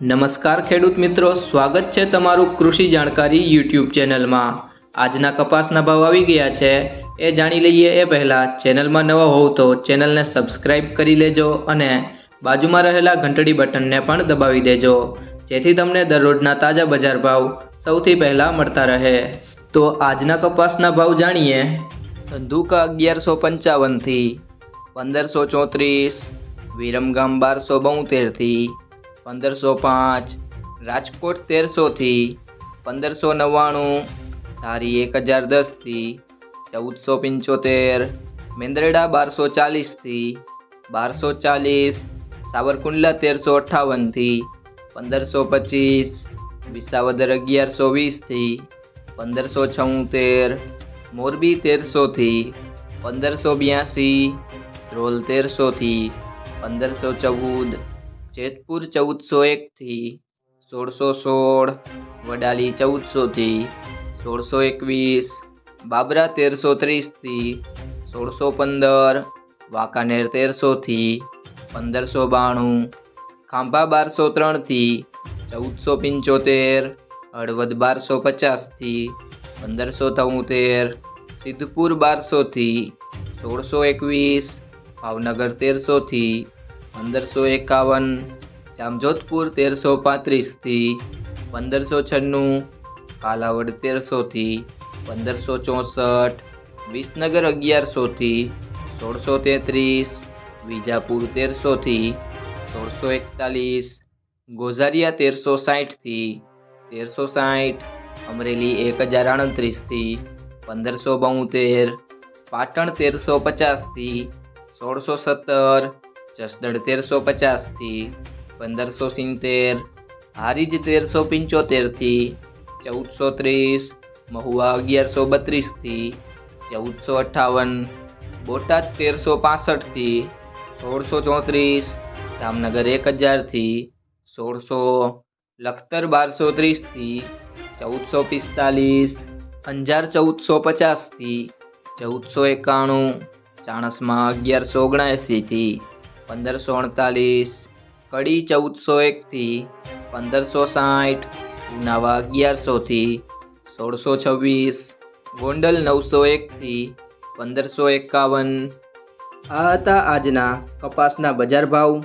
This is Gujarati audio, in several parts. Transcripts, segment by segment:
નમસ્કાર ખેડૂત મિત્રો, સ્વાગત છે તમારું કૃષિ જાણકારી યુટ્યુબ ચેનલમાં. આજના કપાસના ભાવ આવી ગયા છે. એ જાણી લઈએ એ પહેલાં, ચેનલમાં નવા હોવ તો ચેનલને સબસ્ક્રાઇબ કરી લેજો અને બાજુમાં રહેલા ઘંટડી બટનને પણ દબાવી દેજો. જેથી તમને દરરોજના તાજા બજાર ભાવ સૌથી પહેલાં મળતા રહે. તો આજના કપાસના ભાવ જાણીએ. ધંધુકા અગિયારસો પંચાવનથી પંદરસો ચોત્રીસ, વિરમગામ બારસો બોતેરથી પંદરસો પાંચ, રાજકોટ તેરસોથી પંદરસો નવ્વાણું, ધારી એક હજાર દસથી ચૌદસો પંચોતેર, મેંદરડા બારસો ચાલીસથી બારસો ચાલીસ, સાવરકુંડલા તેરસો અઠ્ઠાવનથી પંદરસો પચીસ, વિસાવદર અગિયારસો વીસથી પંદરસો છોતેર, મોરબી તેરસોથી પંદરસો બ્યાસી, ધ્રોલ તેરસોથી પંદરસો ચૌદ જેતપુર ચૌદસો એકથી સોળસો સોળ, વડાલી ચૌદસોથી સોળસો એકવીસ, બાબરા તેરસો ત્રીસથી સોળસો પંદર, વાંકાનેર તેરસોથી પંદરસો બાણું, ખાંભા બારસો ત્રણથી ચૌદસો પંચોતેર, હળવદ બારસો પચાસથી પંદરસો તોતેર સિદ્ધપુર બારસોથી સોળસો એકવીસ, ભાવનગર તેરસોથી પંદરસો એકાવન, જામજોધપુર તેરસો પાંત્રીસથી, પંદરસો છન્નું, કાલાવડ તેરસોથી, પંદરસો ચોસઠ, વિસનગર અગિયારસોથી, સોળસો તેત્રીસ, વિજાપુર તેરસોથી, સોળસો એકતાલીસ, ગોઝારિયા તેરસો સાઠથી, તેરસો સાઠ, અમરેલી એક હજાર આડત્રીસથી પંદરસો બોતેર પાટણ તેરસો પચાસથી, સોળસો સત્તર જસદણ તેરસો પચાસથી પંદરસો સિત્તેર હારીજ તેરસો પંચોતેરથી ચૌદસો ત્રીસ, મહુવા અગિયારસો બત્રીસથી ચૌદસો અઠ્ઠાવન બોટાદ તેરસો પાસઠથી સોળસો ચોત્રીસ, જામનગર એક હજારથી સોળસો, લખતર બારસો ત્રીસથી ચૌદસો પિસ્તાલીસ, અંજાર ચૌદસો પચાસથી ચૌદસો એકાણું, ચાણસમાં અગિયારસો ઓગણએંસીથી પંદરસો અડતાલીસ, કડી ચૌદસો એકથી પંદરસો સાઠ, ઉનાવા અગિયારસોથી સોળસો છવ્વીસ, ગોંડલ નવસો એકથી પંદરસો એકાવન. આ હતા આજના કપાસના બજાર ભાવ.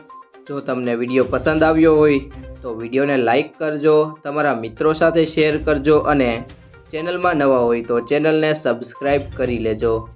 જો તમને વીડિયો પસંદ આવ્યો હોય, તો વિડીયોને લાઈક કરજો, તમારા મિત્રો સાથે શેર કરજો અને ચેનલમાં નવા હોય તો ચેનલને સબસ્ક્રાઈબ કરી લેજો.